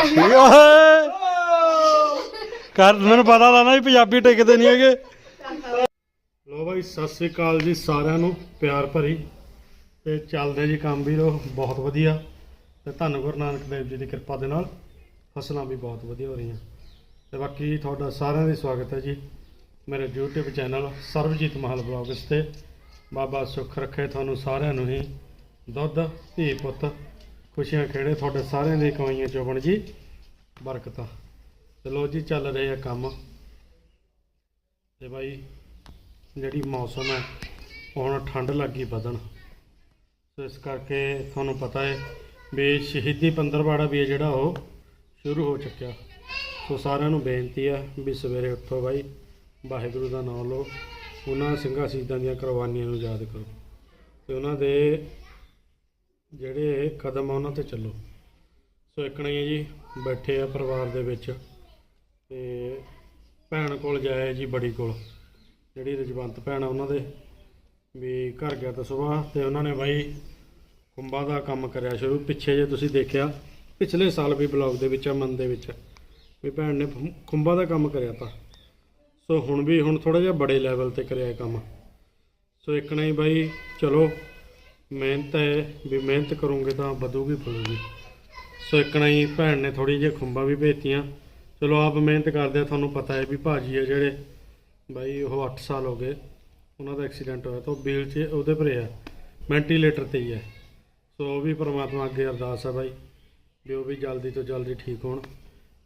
ਓਏ। ਕਰ, ਮੈਨੂੰ ਪਤਾ ਲੱਗਾ ਵੀ ਪੰਜਾਬੀ ਟਿਕਦੇ ਨਹੀਂ ਹੈਗੇ। ਲੋ ਬਾਈ, ਸਤਿ ਸ੍ਰੀ ਅਕਾਲ ਜੀ ਸਾਰਿਆਂ ਨੂੰ, ਪਿਆਰ ਭਰੀ। ਤੇ ਚੱਲਦੇ ਜੀ ਕੰਮ ਵੀ ਲੋ ਬਹੁਤ ਵਧੀਆ। ਤੇ ਧੰਨ ਗੁਰੂ ਨਾਨਕ ਦੇਵ ਜੀ ਦੀ ਕਿਰਪਾ ਦੇ ਨਾਲ ਫਸਲਾਂ ਵੀ ਬਹੁਤ ਵਧੀਆ ਹੋ ਰਹੀਆਂ। ਤੇ ਬਾਕੀ ਤੁਹਾਡਾ ਸਾਰਿਆਂ ਦਾ ਸਵਾਗਤ ਹੈ ਜੀ ਮੇਰੇ YouTube channel Sarabjit Mahal blogs ਤੇ। ਬਾਬਾ ਸੁੱਖ ਰੱਖੇ ਤੁਹਾਨੂੰ ਸਾਰਿਆਂ ਨੂੰ ਹੀ। ਦੁੱਧ, ਧੀ ਪੁੱਤ ਖੁਸ਼ੀਆਂ ਖੇੜੇ ਤੁਹਾਡੇ ਸਾਰਿਆਂ ਦੀ ਕਮਾਈਆਂ ਚੋਬਣ ਜੀ। ਬਰਕਤਾਂ। ਚਲੋ ਜੀ, ਚੱਲ ਰਹੇ ਆ ਕੰਮ। ਤੇ ਬਾਈ, ਜਿਹੜੀ ਮੌਸਮ ਹੈ, ਉਹ ਹੁਣ ਠੰਡ ਲੱਗੀ ਵਧਣ। ਸੋ ਇਸ ਕਰਕੇ ਤੁਹਾਨੂੰ ਪਤਾ ਹੈ ਵੀ ਸ਼ਹੀਦੀ ਪੰਦਰਵਾੜਾ ਵੀ ਹੈ ਜਿਹੜਾ ਉਹ ਸ਼ੁਰੂ ਹੋ ਚੁੱਕਿਆ। ਸੋ ਸਾਰਿਆਂ ਨੂੰ ਬੇਨਤੀ ਹੈ ਵੀ ਸਵੇਰੇ ਉੱਠੋ ਬਾਈ, ਵਾਹਿਗੁਰੂ ਦਾ ਨਾਮ ਲਓ। ਉਹਨਾਂ ਸਿੰਘਾਂ ਸ਼ਹੀਦਾਂ ਦੀਆਂ ਕੁਰਬਾਨੀਆਂ ਨੂੰ ਯਾਦ ਕਰੋ। ਤੇ ਉਹਨਾਂ ਦੇ ਜਿਹੜੇ ਕਦਮ ਆ ਉਹਨਾਂ ਤੇ ਚੱਲੋ। ਸੋ ਇੱਕ ਨਹੀਂ ਜੀ ਬੈਠੇ ਆ ਪਰਿਵਾਰ ਦੇ ਵਿੱਚ ਤੇ ਭੈਣ ਕੋਲ ਜਾਇਆ ਜੀ ਬੜੀ ਕੋਲ। ਜਿਹੜੀ ਰਜਵੰਤ ਭੈਣ ਆ ਉਹਨਾਂ ਦੇ ਵੀ ਘਰ ਗਿਆ ਤਾਂ ਸਵੇਰ ਤੇ ਉਹਨਾਂ ਨੇ ਬਾਈ ਕੁੰਭਾਂ ਦਾ ਕੰਮ ਕਰਿਆ ਸ਼ੁਰੂ। ਪਿੱਛੇ ਜੇ ਤੁਸੀਂ ਦੇਖਿਆ, ਪਿਛਲੇ ਸਾਲ ਵੀ ਬਲੌਗ ਦੇ ਵਿੱਚ ਅਮਨ ਦੇ ਵਿੱਚ। ਵੀ ਭੈਣ ਨੇ ਕੁੰਭਾਂ ਦਾ ਕੰਮ ਕਰਿਆ ਤਾਂ। ਸੋ ਹੁਣ ਵੀ ਹੁਣ ਥੋੜਾ ਜਿਹਾ ਬੜੇ ਲੈਵਲ ਤੇ ਕਰਿਆ ਕੰਮ। ਸੋ ਇੱਕ ਨਹੀਂ ਬਾਈ, ਚਲੋ ਮਿਹਨਤ ਹੈ, ਵੀ ਮਿਹਨਤ ਕਰੋਗੇ ਤਾਂ ਵਧੂਗੀ ਫਲੂਗੀ। ਸੋ ਇੱਕ ਹੀ ਭੈਣ ਨੇ ਥੋੜੀ ਜਿਹੀ ਖੁੰਬਾਂ ਵੀ ਭੇਜਤੀਆਂ। ਚਲੋ ਆਪ ਮਿਹਨਤ ਕਰਦੇ ਆ, ਤੁਹਾਨੂੰ ਪਤਾ ਹੈ ਵੀ ਭਾਜੀ ਆ ਜਿਹੜੇ, ਬਾਈ ਉਹ 8 ਸਾਲ ਹੋ ਗਏ। ਉਹਨਾਂ ਦਾ ਐਕਸੀਡੈਂਟ ਹੋਇਆ ਤਾਂ ਉਹ ਵੀਲ 'ਚ ਉਹਦੇ ਪਰ ਆ, ਵੈਂਟੀਲੇਟਰ ਤੇ ਹੀ ਹੈ ਸੋ ਉਹ ਵੀ ਪਰਮਾਤਮਾ ਅੱਗੇ ਅਰਦਾਸ ਹੈ ਬਾਈ, ਵੀ ਉਹ ਵੀ ਜਲਦੀ ਤੋਂ ਜਲਦੀ ਠੀਕ ਹੋਣ।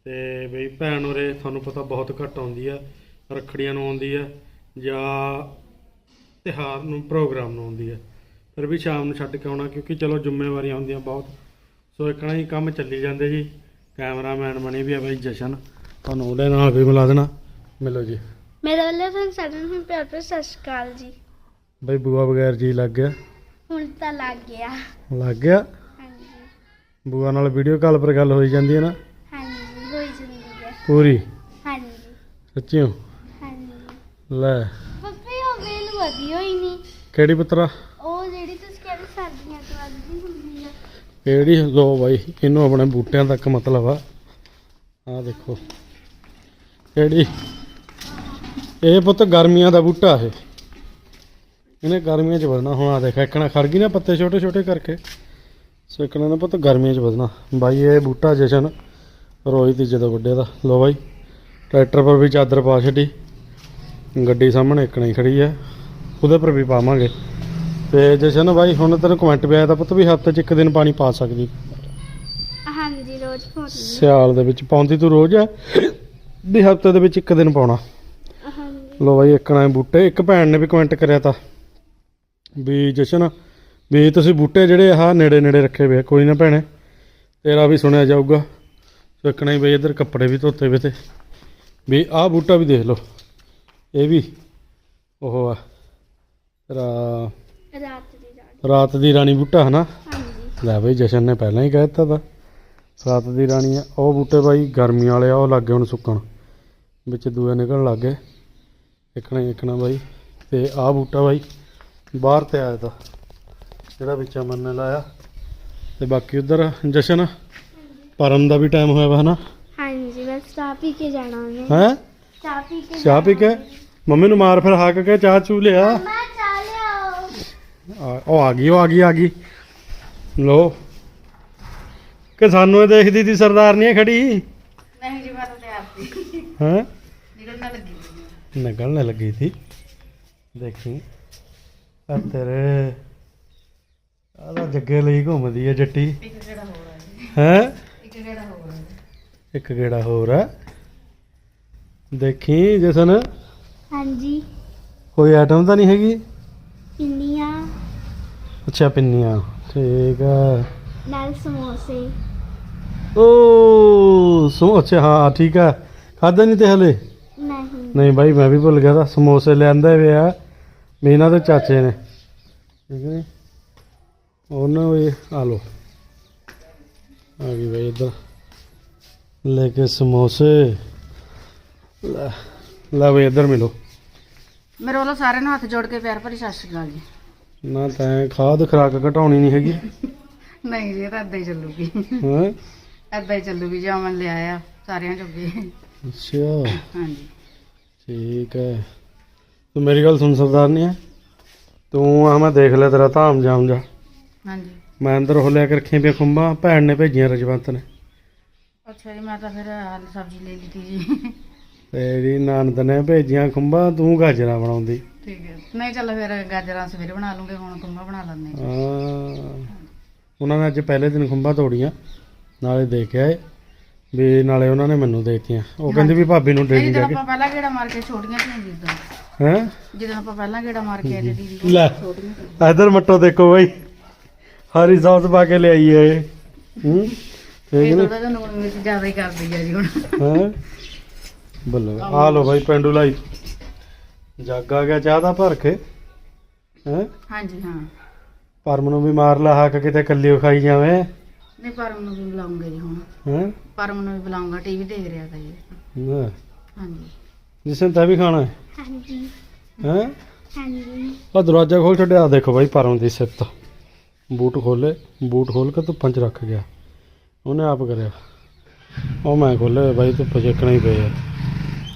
ਤੇ ਬਈ ਭੈਣ ਉਰੇ, ਤੁਹਾਨੂੰ ਪਤਾ ਬਹੁਤ ਘੱਟ ਆਉਂਦੀ ਆ, ਰੱਖੜੀਆਂ ਨੂੰ ਆਉਂਦੀ ਆ, ਜਾਂ ਤਿਉਹਾਰ ਨੂੰ, ਪ੍ਰੋਗਰਾਮ ਨੂੰ ਆਉਂਦੀ ਆ। ਫਿਰ ਵੀ ਸ਼ਾਮ ਨੂੰ ਛੱਡ ਕੇ ਆਉਣਾ ਕਿਉਂਕਿ ਚਲੋ ਜ਼ਿੰਮੇਵਾਰੀਆਂ ਹੁੰਦੀਆਂ ਬਹੁਤ। ਸੋ ਇਕਣਾ ਹੀ ਕੰਮ ਚੱਲੀ ਜਾਂਦੇ ਜੀ। ਕੈਮਰਾਮੈਨ ਬਣੀ ਵੀ ਆ ਬਈ ਜਸ਼ਨ। ਤੁਹਾਨੂੰ ਉਹਦੇ ਨਾਲ ਵੀ ਮਿਲਾ ਦੇਣਾ। ਮਿਲੋ ਜੀ। ਮੇਰੇ ਵੱਲੋਂ ਤੁਹਾਨੂੰ ਸਾਰਿਆਂ ਨੂੰ ਪਿਆਰ ਭਰੀ ਸਤਿ ਸ਼੍ਰੀ ਅਕਾਲ ਜੀ। ਬਈ ਬੂਆ ਬਗੈਰ ਜੀ ਲੱਗ ਗਿਆ। ਹੁਣ ਤਾਂ ਲੱਗ ਗਿਆ। ਲੱਗ ਗਿਆ? ਹਾਂਜੀ। ਬੂਆ ਨਾਲ ਵੀਡੀਓ ਕਾਲ ਪਰ ਗੱਲ ਹੋਈ ਜਾਂਦੀ ਹੈ ਨਾ? ਹਾਂਜੀ ਹੋਈ ਜਾਂਦੀ ਹੈ। ਪੂਰੀ? ਹਾਂਜੀ। ਸੱਚੀਓ ਹਾਂਜੀ। ਲੈ। ਪੱਪੀ ਉਹ ਵੇਲ ਵਧੀਆ ਹੀ ਨਹੀਂ ਕਿਹੜੀ ਪੁੱਤਰਾ ਉਹ ਜਿਹੜੀ ਤੁਸੀਂ ਕਹਿੰਦੇ ਸਰਦੀਆਂ ਚ ਵੱਧਦੀ ਹੁੰਦੀ ਆ ਕਿਹੜੀ ਲੋ ਬਾਈ, ਇਹਨੂੰ ਆਪਣੇ ਬੂਟਿਆਂ ਤੱਕ ਮਤਲਬ ਆ। ਆ ਦੇਖੋ। ਕਿਹੜੀ ਇਹ ਪੁੱਤ ਗਰਮੀਆਂ ਦਾ ਬੂਟਾ ਇਹ। ਇਹਨੇ ਗਰਮੀਆਂ 'ਚ ਵਧਣਾ। ਹੁਣ ਆ ਦੇਖ, ਇੱਕਣਾ ਖੜ ਗਈ ਨਾ ਪੱਤੇ ਛੋਟੇ ਛੋਟੇ ਕਰਕੇ। ਸੋ ਇੱਕਣਾ ਨਾ ਪੁੱਤ ਗਰਮੀਆਂ 'ਚ ਵਧਣਾ। ਬਾਈ, ਇਹ ਬੂਟਾ ਜਸ਼ਨ ਰੋਜ਼ ਤੀਜੇ ਦਾ ਵੱਡੇ ਦਾ। ਲੋ ਬਾਈ, ਟਰੈਕਟਰ ਪਰ ਵੀ ਚਾਦਰ ਪਾ ਛੱਡੀ। ਗੱਡੀ ਸਾਹਮਣੇ ਇੱਕਣਾ ਹੀ ਖੜੀ ਹੈ ਉਹਦੇ ਪਰ ਵੀ ਪਾਵਾਂਗੇ। ਤੇ ਜਸ਼ਨ ਬਾਈ ਹੁਣ ਤੈਨੂੰ ਕਮੈਂਟ ਵੀ ਆਇਆ ਤਾਂ ਪੁੱਤ ਵੀ ਹਫ਼ਤੇ 'ਚ ਇੱਕ ਦਿਨ ਪਾਣੀ ਪਾ ਸਕਦੀ। ਹਾਂਜੀ ਰੋਜ਼ ਪਾਉਂਦੀ ਸਿਆਲ ਦੇ ਵਿੱਚ ਪਾਉਂਦੀ ਤੂੰ ਰੋਜ਼ ਆ ਵੀ ਹਫ਼ਤੇ ਦੇ ਵਿੱਚ ਇੱਕ ਦਿਨ ਪਾਉਣਾ। ਹਾਂਜੀ। ਲੋ ਬਾਈ ਇੱਕ ਨਾ ਬੂਟੇ ਇੱਕ ਭੈਣ ਨੇ ਵੀ ਕਮੈਂਟ ਕਰਿਆ ਤਾਂ। ਵੀ ਜਸ਼ਨ ਵੀ ਤੁਸੀਂ ਬੂਟੇ ਜਿਹੜੇ ਆਹ ਨੇੜੇ ਨੇੜੇ ਰੱਖੇ ਹੋਏ ਆ ਕੋਈ ਨਾ ਭੈਣੇ ਤੇਰਾ ਵੀ ਸੁਣਿਆ ਜਾਊਗਾ। ਸੋ ਇੱਕ ਨਾ ਹੀ ਬਈ ਇੱਧਰ ਕੱਪੜੇ ਵੀ ਧੋਤੇ ਵੇ ਤੇ। ਵੀ ਆਹ ਬੂਟਾ ਵੀ ਦੇਖ ਲਓ। ਇਹ ਵੀ ਉਹ ਆ ਰਾ ਰਾਤ ਦੀ ਰਾਤ ਰਾਤ ਦੀ ਰਾਣੀ ਬੂਟਾ ਹਨਾ? ਹਾਂਜੀ। ਲੈ ਬਈ ਜਸ਼ਨ ਨੇ ਪਹਿਲਾਂ ਹੀ ਕਹਿ ਦਿੱਤਾ ਤਾ। ਰਾਤ ਦੀ ਰਾਣੀ ਆ। ਉਹ ਬੂਟੇ ਬਾਈ ਗਰਮੀਆਂ ਵਾਲੇ ਆ ਉਹ ਲੱਗੇ ਹੁਣ ਸੁੱਕਣ। ਵਿੱਚ ਦੂਏ ਨਿਕਲਣ ਲੱਗ ਗਏ। ਇੱਕਣਾ ਹੀ ਇੱਕਣਾ ਬਾਈ। ਤੇ ਆਹ ਬੂਟਾ ਬਾਈ ਬਾਹਰ ਤੇ ਆਇਆ ਤਾ। ਜਿਹੜਾ ਵਿੱਚ ਅਮਨ ਨੇ ਲਾਇਆ। ਤੇ ਬਾਕੀ ਉਧਰ ਜਸ਼ਨ ਪਰਮ ਦਾ ਵੀ ਟਾਈਮ ਹੋਇਆ ਵਾ ਹਨਾ? ਹਾਂਜੀ ਬਸ ਚਾਹ ਪੀ ਕੇ ਜਾਣਾ ਉਹਨੇ। ਹੈ? ਚਾਹ ਪੀ ਕੇ ਚਾਹ ਪੀ ਕੇ? ਮੰਮੀ ਨੂੰ ਮਾਰ ਫਿਰ ਹੱਕ ਕੇ ਚਾਹ ਚੂ ਲਿਆ। ਆ- ਉਹ ਆ ਗਈ ਉਹ ਆ ਗਈ ਆ ਗਈ। ਲੋ ਕਿ ਸਾਨੂੰ ਇਹ ਦੇਖਦੀ ਤੀ ਸਰਦਾਰਨੀ ਖੜੀ? ਨਹੀਂ ਜੀ ਮੈਂ ਤਾਂ ਤਿਆਰ ਸੀ ਹਾਂ? ਨਿਕਲਣ ਲੱਗੀ ਸੀ ਨਿਕਲਣ ਲੱਗੀ ਸੀ ਦੇਖੀ। ਆ ਤੇਰੇ ਆਦਾ ਜੱਗੇ ਲਈ ਘੁੰਮਦੀ ਹੈ ਜੱਟੀ। ਇੱਕ ਕਿਹੜਾ ਹੋਰ ਹੈ ਜੀ। ਹੈ? ਇੱਕ ਕਿਹੜਾ ਹੋਰ ਹੈ ਇੱਕ ਗੇੜਾ ਹੋਰ ਆ? ਦੇਖੀ ਜਸਨ? ਹਾਂਜੀ। ਕੋਈ ਆਈਟਮ ਤਾਂ ਨਹੀਂ ਹੈਗੀ? ਪਿੰਨੀਆਂ ਅੱਛਾ ਪਿੰਨੀਆਂ। ਠੀਕ ਆ। ਨਾਲ ਸਮੋਸੇ। ਓ ਸੋ ਅੱਛਾ ਹਾਂ ਠੀਕ ਆ। ਖਾਦਾ ਨਹੀਂ ਤੇ ਹਲੇ? ਨਹੀਂ। ਨਹੀਂ ਬਾਈ ਮੈਂ ਵੀ ਭੁੱਲ ਗਿਆ ਤਾਂ ਸਮੋਸੇ ਲਿਆਂਦੇ ਵੇ ਆ। ਮੀਨਾ ਦੇ ਚਾਚੇ ਨੇ। ਠੀਕ ਹੈ ਉਹਨਾਂ ਵੀ ਆ ਲੋ ਆ ਗਈ ਬਾਈ ਇੱਧਰ। ਲੈ ਕੇ ਸਮੋਸੇ। ਲੈ ਲੈ ਬਈ ਇੱਧਰ ਮਿਲੋ। ਮੇਰੇ ਵੱਲੋਂ ਸਾਰਿਆਂ ਨੂੰ ਹੱਥ ਜੋੜ ਕੇ ਪਿਆਰ ਭਰੀ ਸਤਿ ਸ਼੍ਰੀ ਅਕਾਲ ਜੀ। ਨਾ ਤੈਂ ਖਾਦ ਖਰਾਕ ਘਟਾਉਣੀ ਨਹੀਂ ਹੈਗੀ। ਨਹੀਂ ਜੀ ਇਹ ਤਾਂ ਏਦਾਂ ਹੀ ਚੱਲੂਗੀ। ਹਾਂ? ਐਦਾਂ ਹੀ ਚੱਲੂਗੀ ਜੇ ਅਮਨ ਲਿਆਇਆ ਸਾਰਿਆਂ ਜੋਗੇ ਅੱਛਾ। ਹਾਂਜੀ। ਠੀਕ ਹੈ। ਤੂੰ ਮੇਰੀ ਗੱਲ ਸੁਣ ਸਰਦਾਰ ਨਹੀਂ ਹੈ। ਤੂੰ ਆ ਮੈਂ ਦੇਖ ਲਿਆ ਤੇਰਾ ਧਾਮ ਜਾਮ ਜਾ। ਹਾਂਜੀ। ਮੈਂ ਅੰਦਰ ਹੋ ਲਿਆ ਕੇ ਰੱਖੀਆਂ ਪਈਆਂ ਖੁੰਬਾਂ ਭੈਣ ਨੇ ਭੇਜੀਆਂ ਰਜਵੰਤ ਨੇ। ਅੱਛਾ ਜੀ ਮੈਂ ਤਾਂ ਫਿਰ ਆਲੂ ਸਬਜ਼ੀ ਲੈ ਲਈ ਤੀ ਜੀ। ਤੇਰੀ ਨਣਦ ਨੇ ਭੇਜੀਆਂ ਖੁੰਬਾਂ ਤੂੰ ਗਾਜਰਾਂ ਬਣਾਉਂਦੀ। ਠੀਕ ਹੈ। ਨਹੀਂ ਚੱਲ ਫਿਰ ਗਾਜਰਾਂ ਸਵੇਰੇ ਬਣਾ ਲੂੰਗੇ ਹੁਣ ਕੁੰਮਾ ਬਣਾ ਲੈਂਦੇ ਹਾਂ। ਹਾਂ। ਉਹਨਾਂ ਨੇ ਅੱਜ ਪਹਿਲੇ ਦਿਨ ਖੁੰਬਾਂ ਤੋੜੀਆਂ ਨਾਲੇ ਦੇ ਕੇ ਆਏ ਵੀ ਨਾਲੇ ਉਹਨਾਂ ਨੇ ਮੈਨੂੰ ਦੇਤੀਆਂ। ਉਹ ਕਹਿੰਦੀ ਵੀ ਭਾਬੀ ਨੂੰ ਨਹੀਂ ਜਦੋਂ ਜਾ ਕੇ। ਆਪਾਂ ਪਹਿਲਾਂ ਗੇੜਾ ਮਾਰ ਕੇ ਛੋਟੀਆਂ ਸੀ ਜਿੱਦਾਂ ਹੈ? ਜਦੋਂ ਆਪਾਂ ਪਹਿਲਾਂ ਗੇੜਾ ਮਾਰ ਕੇ ਆਏ ਤੇ ਦੀਦੀ ਲੈ ਛੋਟੀਆਂ ਇਧਰ ਮੱਟੋ ਦੇਖੋ ਬਾਈ। ਹਰੀ ਸੌਸ ਪਾ ਕੇ ਲਿਆਈ ਏ। ਹੂੰ? ਠੀਕ ਇਹ ਨੇ? ਥੋੜਾ ਜਿਹਾ ਨੂਣ ਮਿਰਚ ਜ਼ਿਆਦਾ ਹੀ ਕਰਦੀ ਆ ਜੀ ਹੁਣ। ਹੈ? ਬੱਲੇ ਆ ਲੋ ਬਾਈ ਪਿੰਡੂ ਲਾਈ। ਜੱਗ ਆ ਗਿਆ ਚਾਹ ਦਾ ਭਰ ਕੇ। ਹੈ? ਹਾਂਜੀ ਹਾਂ। ਪਰਮ ਨੂੰ ਵੀ ਮਾਰ ਲਾ ਹੱਕ ਕਿਤੇ ਕੱਲੀ ਖਾਈ ਜਾਵੇਂ। ਨਹੀਂ ਪਰਮ ਨੂੰ ਵੀ ਬੁਲਾਉਂਗੇ ਜੀ ਹੁਣ। ਹੈ? ਪਰਮ ਨੂੰ ਵੀ ਬੁਲਾਉਂਗਾ ਟੀਵੀ ਦੇਖ ਰਿਹਾ ਤਾਂ ਜੀ। ਹਾਂਜੀ। ਜਿਸਨ ਤਾਂ ਵੀ ਖਾਣਾ ਹੈ। ਹਾਂਜੀ। ਹੈ? ਹਾਂਜੀ। ਆ ਦਰਵਾਜ਼ਾ ਖੋਲ ਛੱਡਿਆ ਆਹ ਦੇਖੋ ਬਾਈ ਪਰਮ ਦੀ ਸਿਫਤ। ਬੂਟ ਖੋਲੇ ਬੂਟ ਖੋਲ ਕੇ ਧੁੱਪਾਂ 'ਚ ਰੱਖ ਗਿਆ। ਉਹਨੇ ਆਪ ਕਰਿਆ। ਉਹ ਮੈਂ ਖੋਲੇ ਬਾਈ ਧੁੱਪ ਸੇਕਣਾ ਹੀ ਪਿਆ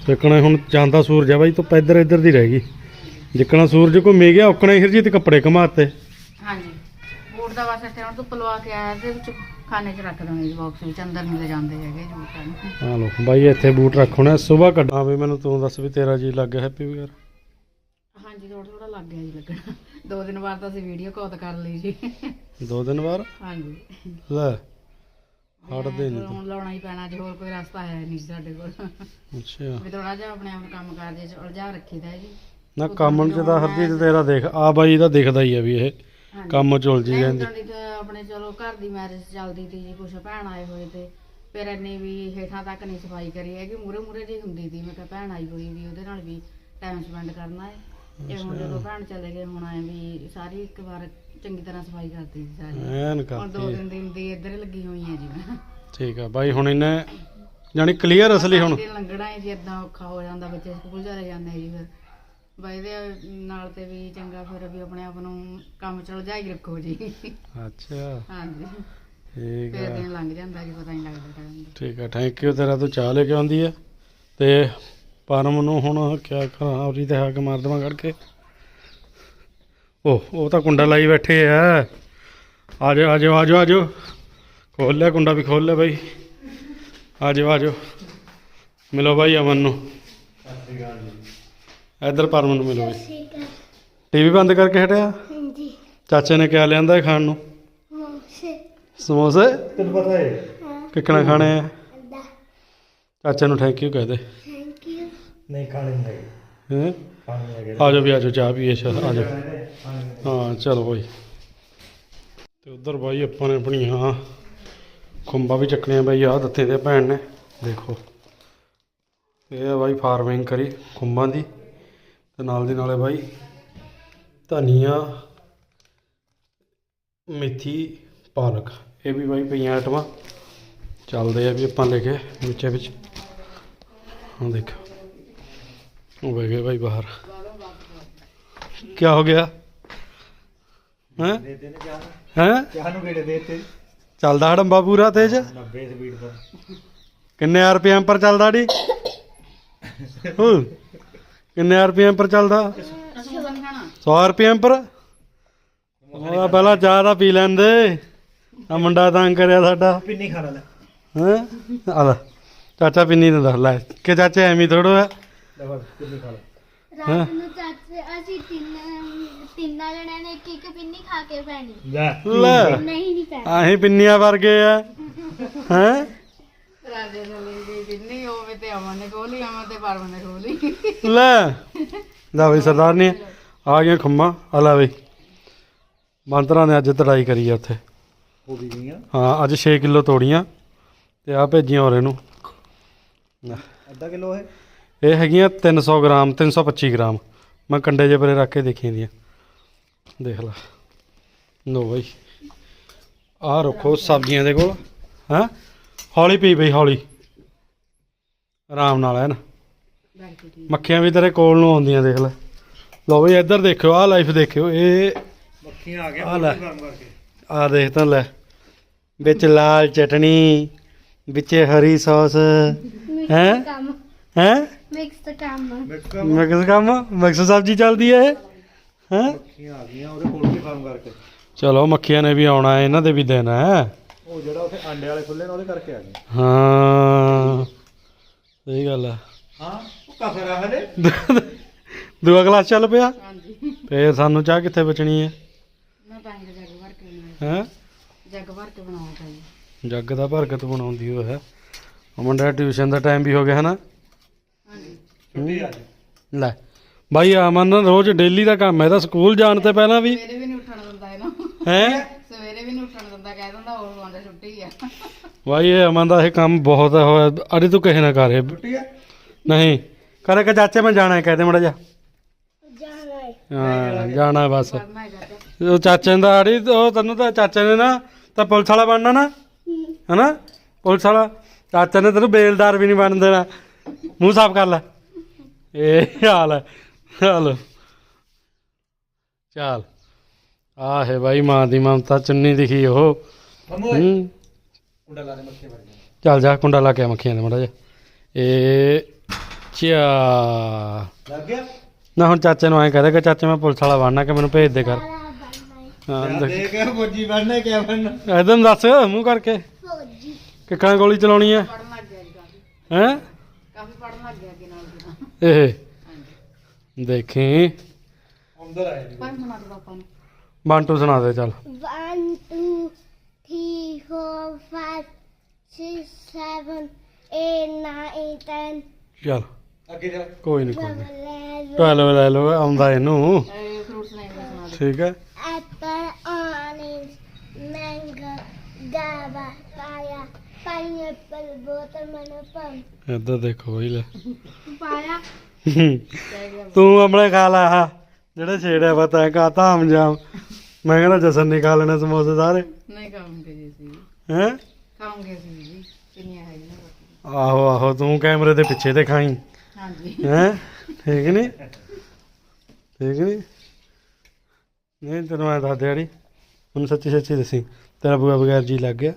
ਸੇਕਣਾ ਹੁਣ ਜਾਂਦਾ ਸੂਰਜ ਆ ਬਾਈ ਧੁੱਪ ਇੱਧਰ ਇੱਧਰ ਦੀ ਰਹਿ ਗਈ। ਜਿੱਕਣਾ ਸੂਰਜ ਘੁੰਮੀ ਗਿਆ ਉਕਣਾ ਹੀ ਹਰਜੀਤ ਕੱਪੜੇ ਘਮਾਤੇ। ਹਾਂਜੀ। ਬੂਟ ਦਾ ਬਸ ਇੱਥੇ ਹੁਣ ਧੁੱਪ ਲਵਾ ਕੇ ਆਇਆ ਤੇ ਵਿੱਚ ਖਾਣੇ 'ਚ ਰੱਖ ਦਾਂਗੇ ਜੀ ਬਾਕਸ ਵਿੱਚ ਅੰਦਰ ਨਹੀਂ ਲੈ ਜਾਂਦੇ ਹੈਗੇ ਜੀ ਬੂਟਾਂ ਨੂੰ। ਆ ਲੋ ਬਾਈ ਇੱਥੇ ਬੂਟ ਰੱਖਣਾ ਸਵੇਰ ਕੱਢਾਂ ਵੀ ਮੈਨੂੰ ਤੂੰ ਦੱਸ ਵੀ ਤੇਰਾ ਜੀ ਲੱਗ ਗਿਆ ਹੈਪੀ ਵਗੈਰਾ ਹਾਂਜੀ ਥੋੜਾ ਥੋੜਾ ਲੱਗ ਗਿਆ ਜੀ ਲੱਗਣਾ। ਦੋ ਦਿਨ ਬਾਅਦ ਤਾਂ ਅਸੀਂ ਵੀਡੀਓ ਕਾਲ ਕਰ ਲਈ ਜੀ। ਦੋ ਦਿਨ ਬਾਅਦ? ਹਾਂਜੀ। ਲੈ। ਹਟਦੇ ਨਹੀਂ ਹੁਣ ਲਾਉਣਾ ਹੀ ਪੈਣਾ ਜੀ ਹੋਰ ਕੋਈ ਰਸਤਾ ਹੈ ਨਹੀਂ ਸਾਡੇ ਕੋਲ। ਅੱਛਾ। ਵੀ ਥੋੜਾ ਜਿਹਾ ਆਪਣੇ ਆਪ ਕੰਮ ਕਾਰਜੇ ਚ ਉਲਝਾ ਰੱਖੀਦਾ ਜੀ ਨਾ ਕੰਮ 'ਚ ਤਾਂ ਹਰਜੀਤ ਤੇਰਾ ਦੇਖ ਆ ਬਾਈ ਦਾ ਦਿਖਦਾ ਹੀ ਆ ਵੀ ਇਹ ਕੰਮ 'ਚ ਉਲਝੀ ਜਾਂਦੀ। ਆਪਣੇ ਚਲੋ ਘਰ ਦੀ ਮੈਰਿਜ ਚੱਲਦੀ ਤੀ ਜੀ ਕੁਛ ਭੈਣ ਆਏ ਹੋਏ ਤੇ। ਫਿਰ ਇੰਨੀ ਵੀ ਹੇਠਾਂ ਤੱਕ ਨਹੀਂ ਸਫ਼ਾਈ ਕਰੀ ਹੈਗੀ ਮੂਰੇ ਮੂਰੇ ਜੀ ਹੁੰਦੀ ਤੀ ਮੈਂ ਕਿਹਾ ਭੈਣ ਆਈ ਹੋਈ ਵੀ ਉਹਦੇ ਨਾਲ ਵੀ ਟਾਈਮ ਸਪੈਂਡ ਕਰਨਾ ਹੈ। ਇਹ ਹੁਣ ਜਦੋਂ ਭੈਣ ਚਲੇ ਗਏ ਹੁਣ ਆਏ ਵੀ ਸਾਰੀ ਇੱਕ ਵਾਰ ਚੰਗੀ ਤਰ੍ਹਾਂ ਸਫ਼ਾਈ ਕਰਤੀ ਸੀ ਸਾਰੀ। ਐਨ ਹੁਣ ਦੋ ਕਰਤੀ। ਦਿਨ ਦਿਨ ਦੀ ਇੱਧਰ ਹੀ ਲੱਗੀ ਹੋਈ ਹੈ ਜੀ ਮੈਂ। ਠੀਕ ਆ ਬਾਈ ਹੁਣ ਇਹਨੇ ਜਾਨੀ ਕਲੀਅਰ ਅਸਲੀ ਹੁਣ। ਦਿਨ ਲੰਘਣਾ ਹੈ ਜੀ ਇਦਾਂ ਔਖਾ ਹੋ ਜਾਂਦਾ ਬੱਚੇ ਸਕੂਲ ਚਲੇ ਜਾਂਦੇ ਜੀ ਫਿਰ। ਬਾਈ ਦੇ ਨਾਲ ਤੇ ਵੀ ਚੰਗਾ ਫਿਰ ਵੀ ਆਪਣੇ ਆਪ ਨੂੰ ਕੰਮ ਚਲ ਜਾਈ ਰੱਖੋ ਜੀ। ਅੱਛਾ। ਹਾਂਜੀ। ਠੀਕ ਫਿਰ ਆ। ਦਿਨ ਲੰਘ ਜਾਂਦਾ ਜੀ ਪਤਾ ਨਹੀਂ ਲੱਗਦਾ ਟਾਈਮ ਦਾ ਠੀਕ ਆ ਥੈਂਕ ਯੂ ਤੇਰਾ ਤੂੰ ਚਾਹ ਲੈ ਕੇ ਆਉਂਦੀ ਆ। ਤੇ ਪਰਮ ਨੂੰ ਹੁਣ ਕਿਆ ਕਰਾਂ ਔਰੀ ਤੇ ਹੱਕ ਮਾਰ ਦੇਵਾਂ ਕਰਕੇ। ਉਹ ਉਹ ਤਾਂ ਕੁੰਡਾ ਲਾਈ ਬੈਠੇ ਆ। ਆ ਜਾਓ ਆ ਜਾਓ ਆ ਜਾਓ ਆ ਜਾਓ ਖੋਲ ਲਿਆ ਕੁੰਡਾ ਵੀ ਖੋਲ ਲਿਆ ਬਾਈ। ਆ ਜਾਓ ਆ ਜਾਓ ਮਿਲੋ ਬਾਈ ਅਮਨ ਨੂੰ। ਇੱਧਰ ਪਰਮ ਨੂੰ ਮਿਲੋ ਬਾਈ। ਟੀਵੀ ਬੰਦ ਕਰਕੇ ਹਟਿਆ? ਹਾਂਜੀ। ਚਾਚੇ ਨੇ ਕਿਆ ਲਿਆਂਦਾ ਹੈ ਖਾਣ ਨੂੰ। ਹਾਂ ਸੇ ਸਮੋਸੇ? ਤੈਨੂੰ ਪਤਾ ਹੈ। ਕਿੱਕਣਾ ਖਾਣੇ ਆ? ਚਾਚੇ ਨੂੰ ਥੈਂਕ ਯੂ ਕਹਿ ਦੇ। ਥੈਂਕ ਯੂ ਨਹੀਂ ਖਾਣੇ ਨਹੀਂ ਹੈਂ? ਆ ਜਾਓ ਵੀ ਆ ਜਾਓ ਚਾਹ ਪੀਏ ਸ਼ਾ ਆ ਜਾਓ ਹਾਂ, ਚਲੋ ਬਾਈ। ਤੇ ਉਧਰ ਬਾਈ ਆਪਾਂ ਨੇ ਆਪਣੀਆਂ ਖੁੰਬਾਂ ਵੀ ਚੱਕਣੀਆਂ ਬਾਈ ਆ ਦਿੱਤੇ ਤੇ ਭੈਣ ਨੇ, ਦੇਖੋ। ਇਹ ਆ ਬਾਈ ਫਾਰਮਿੰਗ ਕਰੀ ਖੁੰਬਾਂ ਦੀ, ਤੇ ਨਾਲ ਦੀ ਨਾਲੇ ਬਾਈ ਧਨੀਆ, ਮੇਥੀ, ਪਾਲਕ, ਇਹ ਵੀ ਬਾਈ ਪਈਆਂ ਆਈਟਮਾਂ। ਚੱਲਦੇ ਆ ਵੀ ਆਪਾਂ ਲੈ ਕੇ ਵਿੱਚੇ ਵਿੱਚ। ਹਾਂ ਦੇਖੋ। ਉਹ ਬਹਿ ਗਏ ਭਾਈ ਬਾਹਰ। ਕੀ ਹੋ ਗਿਆ? ਹੈ? ਦੇ ਦੇ ਨੇ ਚਾਹ ਹੈ? ਚਾਹ ਨੂੰ ਕਿਹੜੇ ਦੇ ਤੇ ਚੱਲਦਾ ਹੜੰਬਾ ਪੂਰਾ ਤੇਜ? 90 ਸਪੀਡ ਪਰ ਕਿੰਨੇ ਆਰਪੀਐਮ ਪਰ ਚੱਲਦਾ ਡੀ? ਹੂੰ। ਕਿੰਨੇ ਆਰਪੀਐਮ ਪਰ ਚੱਲਦਾ? ਅਸੀਂ ਤਾਂ ਨਹੀਂ ਖਾਣਾ 100 ਆਰਪੀਐਮ ਪਰ? ਉਹ ਪਹਿਲਾਂ ਚਾਹ ਦਾ ਪੀ ਲੈਂਦੇ। ਆ ਮੁੰਡਾ ਤੰਗ ਕਰਿਆ ਸਾਡਾ। ਪਿੰਨੀ ਖਾਣਾ ਲੈ ਹੈ? ਆ ਲੈ। ਚਾਚਾ ਪਿੰਨੀ ਦਿੰਦਾ। ਲੈ ਕਿ ਚਾਚਾ ਐਵੇਂ ਥੋੜੋ ਹੈ ਲੈ ਖਾ ਲੈ ਰਾਤ ਨੂੰ ਚਾਚੇ ਅਸੀਂ ਤਿੰਨ ਤਿੰਨਾਂ ਜਣਿਆਂ ਨੇ ਇੱਕ ਇੱਕ ਪਿੰਨੀ ਖਾ ਕੇ ਪੈਣੀ। ਲੈ। ਲੈ। ਨਹੀਂ ਨਹੀਂ ਪੈਣੀ। ਆਹੀਂ ਪਿੰਨੀਆਂ ਵਰਗੇ ਆ। ਹੈ? ਰਾਜੇ ਨੇ ਲਈ ਜਿੰਨੀ ਹੋਵੇ ਤੇ ਅਮਨ ਨੇ ਖੋਲੀ ਅਮਨ ਤੇ ਪਰਮ ਨੇ ਖੋਲੀ। ਲੈ। ਲੈ ਬਈ ਸਰਦਾਰ ਨੇ ਆ ਗਈਆਂ ਖੰਮਾ ਆ ਲੈ ਬਈ। ਮੰਤਰਾਂ ਨੇ ਅੱਜ ਤੜਾਈ ਕਰੀ ਆ ਉੱਥੇ। ਹੋ ਵੀ ਗਈਆਂ? ਹਾਂ ਅੱਜ 6 ਕਿਲੋ ਤੋੜੀਆਂ ਤੇ ਆ ਭੇਜੀਆਂ ਹੋਰੇ ਨੂੰ। ਲੈ, ਅੱਧਾ ਕਿਲੋ ਹੈ ਇਹ ਹੈਗੀਆਂ 300 ਗ੍ਰਾਮ 325 ਗ੍ਰਾਮ। ਮੈਂ ਕੰਡੇ ਜੇ ਪਰੇ ਰੱਖ ਕੇ ਦੇਖੀਆਂ ਦੀਆਂ। ਦੇਖ ਲੈ। ਲੋ ਬਈ। ਆ ਰੱਖੋ ਸਬਜ਼ੀਆਂ ਦੇ ਕੋਲ। ਹਾਂ? ਹੌਲੀ ਪੀ ਬਈ ਹੌਲੀ। ਆਰਾਮ ਨਾਲ ਹੈ ਨਾ? ਮੱਖੀਆਂ ਵੀ ਤੇਰੇ ਕੋਲ ਨੂੰ ਆਉਂਦੀਆਂ ਦੇਖ ਲੈ। ਲੋ ਬਈ ਇੱਧਰ ਦੇਖਿਓ ਆਹ ਲਾਈਫ ਦੇਖਿਓ। ਇਹ ਮੱਖੀਆਂ ਆ ਗਿਆ ਆ ਲੈ। ਆ ਦੇਖ ਤਾਂ ਲੈ। ਵਿੱਚ ਲਾਲ ਚਟਣੀ ਵਿੱਚ ਹਰੀ ਸੌਸ। ਹੈਂ? ਮਿਕਸ ਕੰਮ ਮਿਕਸ ਕੰਮ ਮਿਕਸ ਕੰਮ ਮਿਕਸ ਸਬਜ਼ੀ ਚੱਲਦੀ ਹੈ ਹੈ? ਮੱਖੀਆਂ ਆ ਗਈਆਂ ਉਹਦੇ ਪੋਲਟਰੀ ਫਾਰਮ ਕਰਕੇ। ਚਲੋ ਮੱਖੀਆਂ ਨੇ ਵੀ ਆਉਣਾ ਹੈ ਇਹਨਾਂ ਦੇ ਵੀ ਦਿਨ ਹੈ। ਉਹ ਜਿਹੜਾ ਉੱਥੇ ਅੰਡੇ ਵਾਲੇ ਖੁੱਲੇ ਨੇ ਉਹਦੇ ਕਰਕੇ ਆ ਗਏ। ਹਾਂ ਸਹੀ ਗੱਲ ਆ ਹਾਂ ਉਹ ਕਫਰ ਆ ਹਲੇ ਦੂਆ ਕਲਾਸ ਚੱਲ ਪਿਆ? ਹਾਂਜੀ। ਫੇਰ ਸਾਨੂੰ ਚਾਹ ਕਿੱਥੇ ਬਚਣੀ ਹੈ? ਮੈਂ ਤਾਂ ਜੱਗ ਭਰ ਕੇ ਹੈ? ਭਰ ਕੇ ਦਾ ਭਰਕਤ ਬਣਾਉਂਦੀ ਉਹ ਹੈ। ਉਹ ਮੁੰਡਾ ਟਿਊਸ਼ਨ ਦਾ ਟਾਈਮ ਵੀ ਹੋ ਗਿਆ ਹੈ ਨਾ? ਛੁੱਟੀ ਅੱਜ। ਲੈ। ਬਾਈ ਅਮਨ ਰੋਜ਼ ਡੇਲੀ ਦਾ ਕੰਮ ਹੈ ਇਹਦਾ ਸਕੂਲ ਜਾਣ ਤੇ ਪਹਿਲਾਂ ਵੀ। ਸਵੇਰੇ ਵੀ ਨਹੀਂ ਉੱਠਣ ਦਿੰਦਾ ਇਹਨੂੰ। ਹੈ? ਸਵੇਰੇ ਵੀ ਨਹੀਂ ਉੱਠਣ ਦਿੰਦਾ ਕਹਿ ਦਿੰਦਾ ਉਹ ਗਵਾਂਡੇ ਛੁੱਟੀ ਆ। ਬਾਈ ਇਹ ਅਮਨ ਦਾ ਇਹ ਕੰਮ ਬਹੁਤ ਹੋਇਆ। ਅਰੇ ਤੂੰ ਕਹੇ ਨਾ ਕਰੇ ਛੁੱਟੀ ਆ? ਨਹੀਂ ਕਰੇ ਕਿ ਚਾਚੇ ਮੈਂ ਜਾਣਾ ਹੈ ਕਹਦੇ ਮੜਾ ਜਾ ਜਾਣਾ ਹੈ। ਹਾਂ ਜਾਣਾ ਹੈ। ਬਸ। ਪੜਨਾ ਹੈਗਾ ਤੇ ਉਹ ਚਾਚੇ ਦਾ ਅੜੀ ਉਹ ਤੈਨੂੰ ਤਾਂ ਚਾਚੇ ਨੇ ਨਾ ਤਾਂ ਪੁਲਿਸ ਵਾਲਾ ਬਣਨਾ ਨਾ। ਹਨਾ? ਪੁਲਿਸ ਵਾਲਾ। ਚਾਚੇ ਨੇ ਤੈਨੂੰ ਬੇਲਦਾਰ ਵੀ ਨਹੀਂ ਬਣ ਦੇਣਾ। ਮੂੰਹ ਸਾਫ਼ ਕਰ ਲੈ। ਇਹ ਹਾਲ ਹੈ ਚਲ ਚੱਲ। ਆਹ ਹੈ ਬਾਈ ਮਾਂ ਦੀ ਮਮਤਾ ਚੁੰਨੀ ਦਿਖੀ ਉਹ। ਹੂੰ। ਕੁੰਡਾ ਲਾ ਦੇ ਚੱਲ ਜਾ ਕੁੰਡਾ ਲਾ ਕੇ ਆ ਮੱਖੀਆਂ ਦੇ ਮੜਾ ਜਾ ਇਹ ਚਾ ਲੱਗ ਗਿਆ? ਨਾ ਹੁਣ ਚਾਚੇ ਨੂੰ ਐਂ ਕਹਦੇ ਕਿ ਚਾਚੇ ਮੈਂ ਪੁਲਿਸ ਵਾਲਾ ਬਣਨਾ ਕਿ ਮੈਨੂੰ ਭੇਜ ਦੇ ਕਰ ਹੈ ਦੇਖ। ਫੌਜੀ ਬਣਨਾ ਕਿਆ ਬਣਨਾ? ਇਦਾਂ ਦੱਸ ਮੂੰਹ ਕਰਕੇ। ਫੌਜੀ। ਕਿੱਕਾਂ ਗੋਲੀ ਚਲਾਉਣੀ ਹੈ? ਹੈ ਕਾਫੀ ਪੜਨ ਲੱਗ ਗਿਆ ਅੱਗੇ ਨਾਲ ਦੀ ਨਾਲ ਇਹ ਦੇਖੀ। ਅੰਦਰ ਆਏ ਜੀ। ਪਰ ਸੁਣਾ ਦੋ ਆਪਾਂ ਨੂੰ। ਬੰਟੂ ਸੁਣਾ ਦੇ ਚੱਲ। 1 2 3 4 5 6 7 8 9 10 ਚੱਲ। ਅੱਗੇ ਜਾ। ਕੋਈ ਨਹੀਂ ਕੋਈ 12 ਨਹੀਂ 11 ਟਵੈਲਵ ਲੈ ਲਓ ਆਉਂਦਾ ਇਹਨੂੰ। ਇਹ ਫਰੂਟਸ ਨੇ ਸੁਣਾ ਦੇ ਠੀਕ ਹੈ। ਇੱਧਰ ਦੇਖੋ ਲੈ। ਤੂੰ ਆਪਣੇ ਖਾ ਲਾ ਆਹ ਜਿਹੜੇ ਛੇੜਿਆ ਪਤਾ ਕਾ ਧਾਮ ਜਾਮ। ਮੈਂ ਕਹਿੰਦਾ ਜਸਨ ਨਹੀਂ ਖਾ ਲੈਣੇ ਸਮੋਸੇ ਸਾਰੇ। ਨਹੀਂ ਖਾਉਂਗੇ ਜੀ ਅਸੀਂ। ਹੈ? ਖਾਉਂਗੇ ਅਸੀਂ ਜੀ ਕਿੰਨੀਆਂ ਹੈਗੀਆਂ ਬਾਕੀ। ਆਹੋ ਆਹੋ ਤੂੰ ਕੈਮਰੇ ਦੇ ਪਿੱਛੇ ਤੇ ਖਾਈ। ਹਾਂਜੀ। ਹੈ? ਠੀਕ ਨਹੀਂ? ਠੀਕ ਨਹੀਂ? ਨਹੀਂ ਤੈਨੂੰ ਮੈਂ ਦੱਸ ਦਿਆੜੀ ਹੁਣ ਸੱਚੀ ਸੱਚੀ ਦੱਸੀ। ਤੇਰਾ ਬੁਆ ਬਗੈਰ ਜੀ ਲੱਗ ਗਿਆ।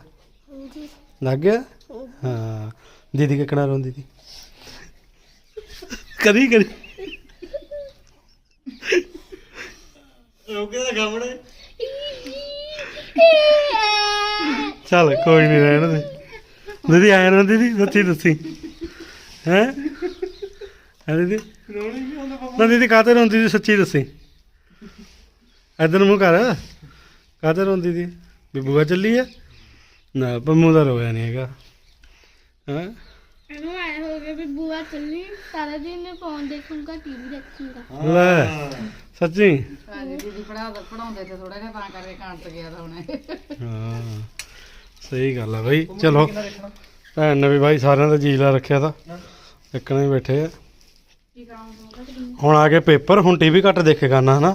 ਲੱਗ ਗਿਆ? ਹਾਂ, ਦੀਦੀ ਕਿਕਣਾ ਰੋਂਦੀ ਸੀ? ਕਦੀ ਕਦੀ। ਰੋਕੇ ਦਾ ਗਮੜੇ। ਚੱਲ, ਕੋਈ ਨਹੀਂ ਰਹਿਣ ਦੇ। ਦੀਦੀ ਆਇਆ ਰੋਂਦੀ ਸੀ ਸੱਚੀ ਦੱਸੀ। ਹੈ? ਦੀਦੀ? ਰੋਣੀ ਵੀ ਨਾ ਦੀਦੀ ਕਾਤੇ ਰੋਂਦੀ ਸੀ, ਸੱਚੀ ਦੱਸੀ। ਇਧਰ ਮੂੰਹ ਕਰ। ਕਾਹਤੇ ਰੋਂਦੀ ਸੀ? ਵੀ ਬੁਆ ਚੱਲੀ ਆ? ਨਾ ਪੰਮੂ ਦਾ ਰੋਇਆ ਨਹੀਂ ਹੈਗਾ। ਹਾਂ? ਇਹਨੂੰ ਆਏ ਹੋ ਗਏ ਵੀ ਬੂਆ ਚੱਲੀ ਸਾਰਾ ਦਿਨ ਫੋਨ ਦੇਖੂੰਗਾ ਟੀਵੀ ਦੇਖੂੰਗਾ। ਲੈ ਸੱਚੀ? ਹਾਂਜੀ ਦੀਦੀ ਪੜਾ ਪੜਾਉਂਦੇ ਤੇ ਥੋੜਾ ਜਿਹਾ ਤਾਂ ਕਰਕੇ ਕਾਂਟ ਗਿਆ ਤਾਂ ਉਹਨੇ ਹਾਂ ਸਹੀ ਗੱਲ ਆ ਬਈ ਚਲੋ। ਭੈਣ ਨੇ ਵੀ ਬਾਈ ਸਾਰਿਆਂ ਦਾ ਜੀ ਲਾ ਰੱਖਿਆ ਤਾਂ ਇੱਕਣੇ ਹੀ ਬੈਠੇ ਆ। ਹੁਣ ਆ ਗਏ ਪੇਪਰ ਹੁਣ ਟੀਵੀ ਘੱਟ ਦੇਖੇ ਕਰਨਾ ਹਨਾ?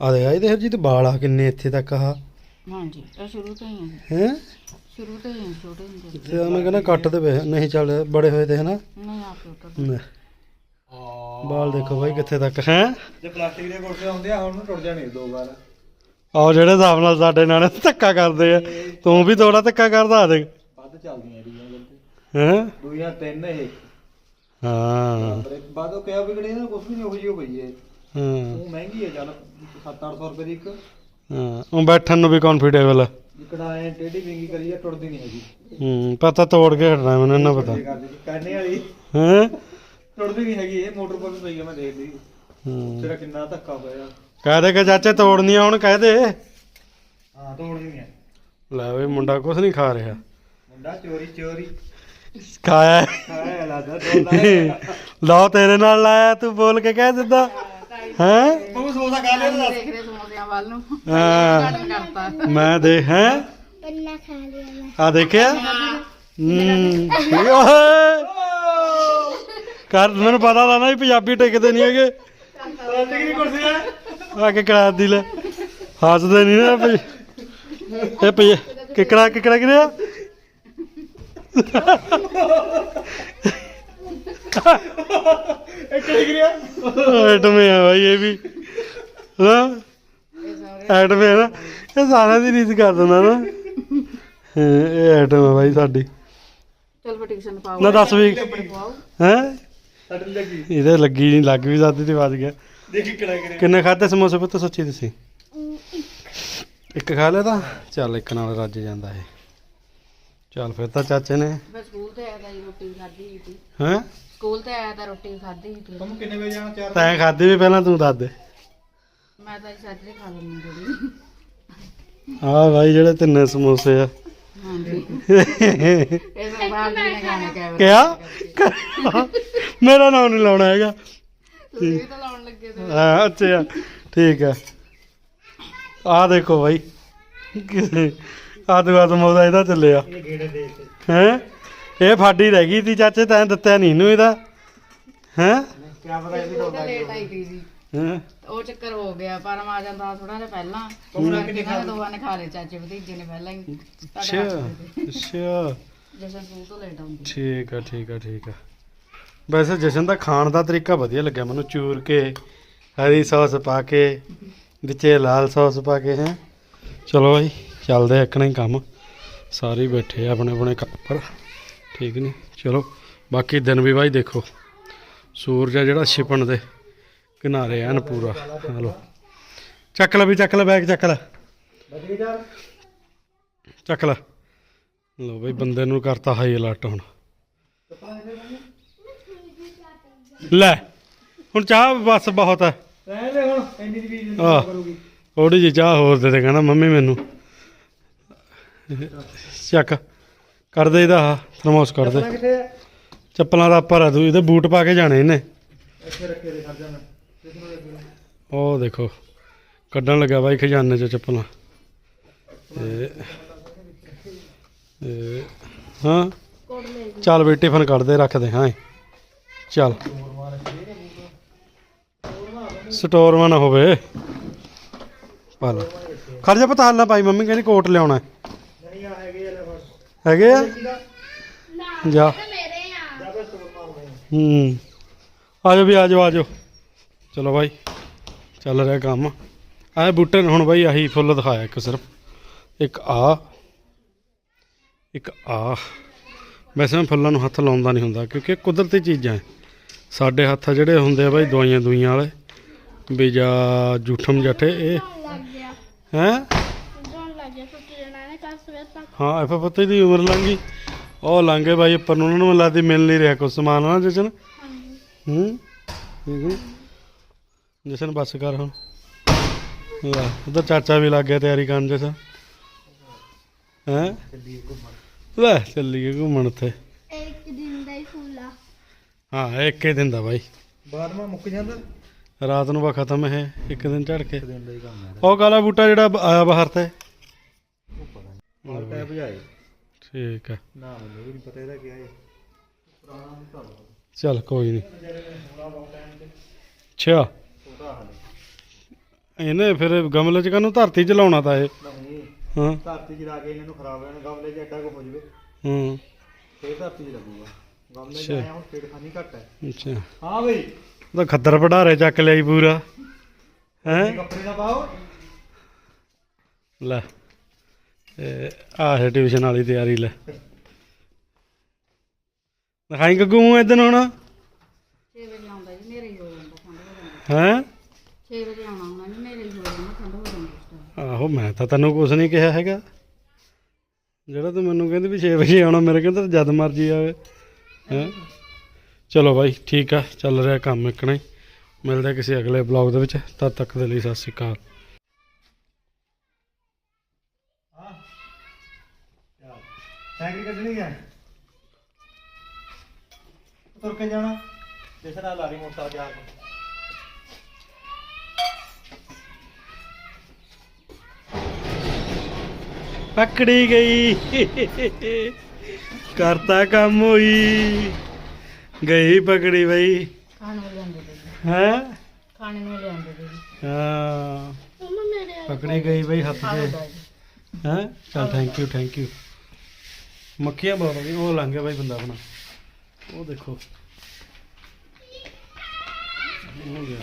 ਆ ਦੇ ਆਈ ਦੇਖ ਜੀ ਤੇ ਵਾਲ ਆ ਕਿੰਨੇ ਇੱਥੇ ਤੱਕ ਆ। ਹਾਂਜੀ ਇਹ ਸ਼ੁਰੂ ਤੋਂ ਹੀ ਹੈ ਹੈ? ਸ਼ੁਰੂ ਤੋਂ ਹੀ ਛੋਟੇ ਹੁੰਦੇ ਤੇ। ਮੈਂ ਕਹਿੰਦਾ ਕੱਟ ਦੇ ਵੇ ਨਹੀਂ ਚੱਲ ਬੜੇ ਹੋਏ ਤੇ ਹਨਾ। ਨਹੀਂ ਆਪ ਛੋਟਾ ਲੈ, ਵਾਲ ਦੇਖੋ ਬਾਈ ਕਿੱਥੇ ਤੱਕ ਹੈ? ਜੇ ਪਲਾਸਟਿਕ ਦੇ ਕੁਰਸੀਆਂ ਹੁੰਦੇ ਆ ਹੁਣ ਟੁੱਟ ਜਾਣੇ ਦੋ ਵਾਰ। ਆਹ ਜਿਹੜੇ ਹਿਸਾਬ ਨਾਲ ਸਾਡੇ ਨਾਲ ਧੱਕਾ ਕਰਦੇ ਆ ਤੂੰ ਵੀ ਥੋੜਾ ਧੱਕਾ ਕਰਦਾ ਆ ਦੇਖ ਵੱਧ ਚੱਲਦੀਆਂ ਇਹਦੀਆਂ ਗੱਲਾਂ ਹੈ? ਦੂਈਆਂ ਤਿੰਨ ਇਹ। ਹਾਂ। ਬ੍ਰੇਕ ਬਾਅਦ ਉਹ ਕਿਹਾ ਵੀ ਕਿਹੜੇ ਨਾ ਕੁਝ ਵੀ ਨਹੀਂ ਉਹ ਜਿਹੀ ਹੋ ਪਈ ਹੈ ਹਾਂ। ਉਹ ਮਹਿੰਗੀ ਹੈ ਚੱਲ 7-800 ਰੁਪਏ ਦੀ ਇੱਕ। ਹਾਂ ਉਹ ਬੈਠਣ ਨੂੰ ਵੀ ਕੰਫਰਟੇਬਲ ਜਿਕੜਾ ਐ ਟੇਢੀ ਵਿੰਗੀ ਕਰੀ ਆ ਟੁੱਟਦੀ ਨਹੀਂ ਹੈਗੀ। ਹੂੰ ਪਤਾ ਤੋੜ ਕੇ ਹਟਣਾ ਮੈਨੂੰ ਇਹਨਾਂ ਪਤਾ। ਇਹ ਕਰਦੀ ਸੀ। ਕਰਨੇ ਵਾਲੀ। ਹੈ? ਟੁੱਟਦੀ ਨਹੀਂ ਹੈਗੀ ਇਹ ਮੋਟਰ ਪਰ ਵੀ ਪਈ ਆ ਮੈਂ ਦੇਖ ਲਈ। ਹੂੰ। ਤੇਰਾ ਕਿੰਨਾ ਧੱਕਾ ਹੋਇਆ। ਕਹਿ ਦੇ ਕਿ ਚਾਚੇ ਤੋੜਨੀ ਆ ਹੁਣ ਕਹਿ ਦੇ। ਹਾਂ ਨਹੀਂ ਲੈ ਵੇ ਮੁੰਡਾ ਕੁਛ ਨਹੀਂ ਖਾ ਰਿਹਾ। ਮੁੰਡਾ ਚੋਰੀ ਚੋਰੀ। ਖਾਇਆ। ਹੈ। ਖਾਇਆ ਲਓ ਤੇਰੇ ਨਾਲ ਲਾਇਆ ਤੂੰ ਬੋਲ ਕੇ ਕਹਿ ਦਿੱਤਾ। ਹੈ ਤੂੰ ਸੋਸਾ ਖਾ ਲਿਆ ਸਮੋਸਿਆਂ ਵੱਲ ਨੂੰ। ਹਾਂ। ਘੱਟ ਕਰਤਾ। ਮੈਂ ਦੇਖ ਹੈ? ਪੰਨਾ ਖਾ ਲਿਆ ਮੈਂ। ਆ ਦੇਖਿਆ? ਹੂੰ। ਓਏ। ਕਰ ਮੈਨੂੰ ਪਤਾ ਤਾਂ ਨਾ ਵੀ ਪੰਜਾਬੀ ਟਿਕਦੇ ਨਹੀਂ ਹੈਗੇ। ਪਲਾਸਟਿਕ ਦੀ ਕੁਰਸੀ ਆ ਆ ਕੇ ਕਰਾ ਦੀ ਲੈ। ਹੱਸਦੇ ਨਹੀਂ ਨਾ ਭਈ। ਇਹ ਭਈ ਕਿਕੜਾ ਕਿਕੜਾ ਕਿਰਿਆ ਇਹ ਕਿਹੜੀ ਗਿਰਿਆ ਐਟਮੇ ਆ ਭਾਈ ਇਹ ਵੀ। ਹਾਂ? ਐਟਮੇ ਆ ਨਾ ਇਹ ਸਾਰਿਆਂ ਦੀ ਰੀਸ ਕਰ ਦਿੰਦਾ ਨਾ। ਹਾਂ, ਇਹ ਐਟਮ ਆ ਭਾਈ ਸਾਡੀ। ਚਲ ਫਿਰ ਟਿਊਸ਼ਨ ਪਾਓ। ਨਾ ਦੱਸ ਵੀ ਹੈ? ਨੀ ਲੱਗੀ। ਇਹਦੇ ਲੱਗੀ ਨਹੀਂ ਲੱਗ ਵੀ ਜਾਂਦੀ ਤੇ ਵੱਜ ਗਿਆ। ਦੇਖੀ ਕਿਹੜਾ ਕਰੇ ਕਿੰਨੇ ਖਾਦੇ ਸਮੋਸੇ ਪੁੱਤ ਸੱਚੀ ਤੁਸੀਂ? ਅਮ, ਇੱਕ ਇੱਕ ਖਾ ਲਿਆ ਤਾਂ? ਚੱਲ ਇੱਕ ਨਾਲ ਰੱਜ ਜਾਂਦਾ ਇਹ। ਚੱਲ ਫਿਰ ਤਾਂ ਚਾਚੇ ਨੇ। ਮੈਂ ਸਕੂਲ ਤੇ ਆਇਆ ਤਾਂ ਜੀ ਰੋਟੀ ਖਾਧੀ ਸੀ। ਹੈ? ਸਕੂਲ ਤੇ ਆਇਆ ਤਾਂ ਰੋਟੀ ਖਾਧੀ ਸੀ। ਤੁਹਾਨੂੰ ਕਿੰਨੇ ਵਜੇ ਜਾਣਾ ਚਾਰ ਤੈਂ ਖਾਦੀ ਵੀ ਪਹਿਲਾਂ ਤੂੰ ਦੱਸ ਦੇ। ਮੈਂ ਤਾਂ ਸੱਜਰੇ ਖਾ ਲੈਂਦੀ ਜਿਹੜੀ ਆਹ ਭਾਈ ਜਿਹੜੇ ਤਿੰਨੇ ਸਮੋਸੇ ਆ। ਹਾਂਜੀ। ਇਹ ਕੈਮਰੇ ਕਿਆ ਮੇਰਾ ਨਾਮ ਨਹੀਂ ਲਾਉਣਾ ਹੈਗਾ। ਤੁਸੀਂ ਵੀ ਤਾਂ ਲਾਉਣ ਲੱਗੇ ਤੇ। ਹਾਂ ਅੱਛਾ। ਠੀਕ ਹੈ ਆਹ ਦੇਖੋ ਭਾਈ ਆਦੂ ਆਦਮ ਉਹਦਾ ਇਹਦਾ ਚੱਲਿਆ। ਇਹ ਗੇੜੇ ਦੇ ਤੇ ਹੈ? ਇਹ ਫਾਡੀ ਰਹਿ ਗਈ ਤੀ ਚਾਚੇ ਤੈਂ ਦਿੱਤਾ ਨਹੀਂ ਇਹਨੂੰ ਇਹਦਾ। ਹੈ? ਕੀ ਪਤਾ ਇਹ ਵੀ ਲੇਟ ਆਈ ਸੀ ਹੈਂ? ਉਹ ਚੱਕਰ ਹੋ ਗਿਆ ਪਰ ਆ ਜਾਂਦਾ ਥੋੜਾ ਜਿਹਾ ਪਹਿਲਾਂ। ਉਹਨਾਂ ਨੇ ਦੋਵਾਂ ਨੇ ਖਾ ਲਏ ਚਾਚੇ ਭਤੀਜੇ ਨੇ ਪਹਿਲਾਂ ਹੀ। ਅੱਛਾ ਅੱਛਾ। ਜਸ਼ਨ ਸਕੂਲ ਤੋਂ ਲੇਟ ਆਉਂਦੀ। ਠੀਕ ਆ ਠੀਕ ਆ ਠੀਕ ਆ। ਵੈਸੇ ਜਸ਼ਨ ਦਾ ਖਾਣ ਦਾ ਤਰੀਕਾ ਵਧੀਆ ਲੱਗਿਆ ਮੈਨੂੰ ਚੂਰ ਕੇ ਹਰੀ ਸੌਸ ਪਾ ਕੇ ਵਿੱਚੇ ਲਾਲ ਸੌਸ ਪਾ ਕੇ ਹੈ। ਚਲੋ ਭਾਈ ਚੱਲਦੇ ਇੱਕਣਾ ਹੀ ਕੰਮ। ਸਾਰੇ ਹੀ ਬੈਠੇ ਆ ਆਪਣੇ ਆਪਣੇ ਕੰਮ ਪਰ ਠੀਕ ਨਹੀਂ ਚਲੋ ਬਾਕੀ ਦਿਨ ਵੀ ਭਾਈ ਦੇਖੋ। ਸੂਰਜ ਆ ਜਿਹੜਾ ਛਿਪਣ ਦੇ। ਕਿਨਾਰੇ ਐਨ ਪੂਰਾ। ਹਲੋ। ਚੱਕ ਲੈ ਵੀ ਚੱਕ ਲੈ ਬੈਗ ਚੱਕ ਲੈ। ਚੱਕ ਲੈ। ਲੋ ਬਈ ਬੰਦੇ ਨੂੰ ਕਰਤਾ ਹਾਈ ਅਲਰਟ ਹੁਣ। ਲੈ ਹੁਣ ਚਾਹ ਬਸ ਬਹੁਤ ਹੈ ਰਹਿ ਲੈ ਹੁਣ ਇੰਨੀ ਦੀ ਵੀ ਆਹ। ਕਰੂਗੀ ਥੋੜੀ ਜਿਹੀ ਚਾਹ ਹੋਰ ਦੇ ਦੇ ਕਹਿੰਦਾ ਮੰਮੀ ਮੈਨੂੰ। ਚੱਕ ਕਰ ਦੇ ਇਹਦਾ ਥਰਮੋਸ ਕਰ ਦੇ। ਚੱਪਲਾਂ ਦਾ ਉੱਪਰ ਆ ਤੂੰ ਇਹਦੇ ਬੂਟ ਪਾ ਕੇ ਜਾਣੇ ਇਹਨੇ। ਇੱਥੇ ਰੱਖੇ ਦੇ ਖੜ ਜਾਣਾ ਉਹ ਦੇਖੋ ਕੱਢਣ ਲੱਗਾ ਬਾਈ ਖਜ਼ਾਨੇ ਚੋਂ ਚੱਪਲਾਂ। ਤੇ ਹਾਂ ਚੱਲ ਬਈ ਟਿਫਨ ਕੱਢ ਦੇ ਰੱਖ ਦੇ ਹਾਂ। ਚੱਲ। ਸਟੋਰ ਮਾ ਨਾ ਹੋਵੇ। ਪਾ ਲੈ ਖੜ ਜਾ ਪਤਾ ਨਾ ਭਾਈ ਮੰਮੀ ਕਹਿੰਦੀ ਕੋਟ ਲਿਆਉਣਾ। ਨਹੀਂ ਆ? ਹੈਗੇ ਆ ਹੈਗੇ ਆ। ਜਾ ਹੂੰ। ਆ ਜਾਓ ਵੀ ਆ ਜਾਓ ਆ ਜਾਓ। ਚਲੋ ਭਾਈ ਚੱਲ ਰਿਹਾ ਕੰਮ। ਆਹ ਬੂਟੇ ਨੂੰ ਹੁਣ ਭਾਈ ਆਹੀ ਫੁੱਲ ਦਿਖਾਇਆ ਇੱਕ ਸਿਰਫ ਇੱਕ ਆ ਇੱਕ ਆ ਵੈਸੇ ਮੈਂ ਫੁੱਲਾਂ ਨੂੰ ਹੱਥ ਲਾਉਂਦਾ ਨਹੀਂ ਹੁੰਦਾ ਕਿਉਂਕਿ ਇਹ ਕੁਦਰਤੀ ਚੀਜ਼ਾਂ ਸਾਡੇ ਹੱਥ ਜਿਹੜੇ ਹੁੰਦੇ ਆ ਭਾਈ ਦਵਾਈਆਂ ਦੁਈਆਂ ਵਾਲੇ ਵੀ ਜਾਂ ਜੂਠਮ ਜੱਠੇ ਇਹ ਲੱਗ ਹੈ? ਲੱਗ ਹਾਂ ਐਫ ਪੱਤੇ ਦੀ ਉਮਰ ਲੰਘੀ ਉਹ ਲੰਘੇ ਭਾਈ ਉੱਪਰ ਨੂੰ ਉਹਨਾਂ ਨੂੰ ਲੱਗਦੀ ਮਿਲ ਨਹੀਂ ਰਿਹਾ ਕੁਛ ਸਮਾਨ ਨਾ। ਜਸ਼ਨ ਹਾਂਜੀ ਹੂੰ ਹੈ। ਜਸ਼ਨ ਬੱਸ ਕਰ ਹੁਣ। ਲੈ ਉਧਰ ਚਾਚਾ ਵੀ ਲੱਗ ਗਿਆ ਤਿਆਰੀ ਕਰਨ ਜਸ਼ਨ। ਹੈ? ਲੈ ਚੱਲੀਏ ਘੁੰਮਣ ਉੱਥੇ। ਇੱਕ ਦਿਨ ਦਾ ਹੀ ਫੁੱਲ ਹਾਂ ਇੱਕੇ ਦਿਨ ਦਾ ਬਾਈ। ਬਾਅਦ ਮਾ ਮੁੱਕ ਜਾਂਦਾ? ਰਾਤ ਨੂੰ ਬਾ ਖਤਮ ਇਹ ਇੱਕ ਦਿਨ ਝੜ ਕੇ ਇੱਕ ਦਿਨ ਦਾ ਹੀ ਕੰਮ ਹੈ। ਉਹ ਕਾਲਾ ਬੂਟਾ ਜਿਹੜਾ ਬ- ਆਇਆ ਬਾਹਰ ਤੇ। ਉਹ ਪਤਾ ਨਹੀਂ। ਮਾਲ ਟੈਪ ਜਾਏ ਠੀਕ ਹੈ ਨਾ ਮੈਨੂੰ ਵੀ ਨਹੀਂ ਪਤਾ ਇਹਦਾ ਕੀ ਹੈ। ਚੱਲ ਕੋਈ ਨਹੀਂ ਅੱਛਾ ਇਹਨੇ ਫਿਰ ਗਮਲੇ ਚ ਕਾਹਨੂੰ ਧਰਤੀ ਚ ਲਾਉਣਾ ਤਾਂ ਇਹ? ਨਹੀਂ ਹਾਂ। ਧਰਤੀ 'ਚ ਲਾ ਕੇ ਇਹਨਾਂ ਨੂੰ ਖਰਾਬ ਹੋ ਜਾਣਾ ਗਮਲੇ 'ਚ ਐਡਾ ਕੋ ਹੋ ਜਵੇ। ਹੂੰ। ਫੇਰ ਧਰਤੀ 'ਚ ਲੱਗੂਗਾ। ਗਮਲੇ 'ਚ। ਆਇਆ ਹੁਣ ਪੇੜ ਖਾਨੀ ਘੱਟ ਹੈ। ਅੱਛਾ। ਹਾਂ ਬਈ। ਉਹਦਾ ਖੱਦਰ ਪੜਾਰੇ ਚੱਕ ਲਿਆਈ ਪੂਰਾ। ਹੈ? ਕੱਪੜੇ ਨਾ ਪਾਓ। ਲੈ ਇਹ ਆਹ ਟਿਊਸ਼ਨ ਵਾਲੀ ਤਿਆਰੀ ਲੈ। ਦਿਖਾਈ ਗੱਗੂ ਇਦਨ ਹੁਣ। 6 ਵਜੇ ਆਉਂਦਾ ਜੀ ਨੇਰੇ ਹੀ ਹੋ ਜਾਂਦਾ ਠੰਡ ਹੋ ਜਾਂਦੀ। ਹੈ? 6 ਵਜੇ ਆਉਣਾ ਉਹਨਾਂ ਨੇ ਨੇਰੇ ਹੀ ਹੋ ਜਾਂਦਾ ਠੰਡ ਹੋ ਜਾਂਦੀ ਉਸ time। ਆਹੋ ਮੈਂ ਤਾਂ ਤੈਨੂੰ ਕੁਝ ਨਹੀਂ ਕਿਹਾ ਹੈਗਾ। ਜਿਹੜਾ ਤੂੰ ਮੈਨੂੰ ਕਹਿੰਦੀ ਵੀ 6 ਵਜੇ ਆਉਣਾ ਮੇਰੇ ਕਹਿੰਦਾ ਜਦ ਮਰਜ਼ੀ ਆਵੇ। ਹੈ? ਚਲੋ ਬਾਈ ਠੀਕ ਆ ਚੱਲ ਰਿਹਾ ਕੰਮ ਇੱਕਣਾ ਹੀ। ਮਿਲਦੇ ਹਾਂ ਕਿਸੇ ਅਗਲੇ ਬਲੌਗ ਦੇ ਵਿੱਚ। ਤਦ ਤੱਕ ਦੇ ਲਈ ਸਤਿ ਸ਼੍ਰੀ ਅਕਾਲ। ਹਾਂ। ਸਾਈਕਲ ਕੱਢਣੀ ਤੁਰ ਕੇ ਜਾਣਾ। ਜਿਸ ਨਾਲ ਲਾਰੀ ਮੋਟਾ ਜਾ ਕੇ। ਪਕੜੀ ਗਈ। ਕਰਤਾ ਕੰਮ ਹੋਈ। ਗਈ ਪਕੜੀ ਬਈ। ਖਾਣ ਨੂੰ ਲਿਆਂਦੇ ਤੇ ਜੀ ਹੈ? ਖਾਣੇ ਨੂੰ ਲਿਆਂਦੇ ਤੇ ਪਕੜੀ ਗਈ ਬਈ ਹੱਥ ਜੀ ਹੈ? ਚਲ ਥੈਂਕ ਯੂ ਥੈਂਕ ਯੂ ਮੱਖੀਆਂ ਬਹੁਤ ਗਈਆਂ ਉਹ ਲੰਘ ਗਿਆ ਬਾਈ ਬੰਦਾ ਆਪਣਾ। ਉਹ ਦੇਖੋ। ਹੋ ਗਿਆ।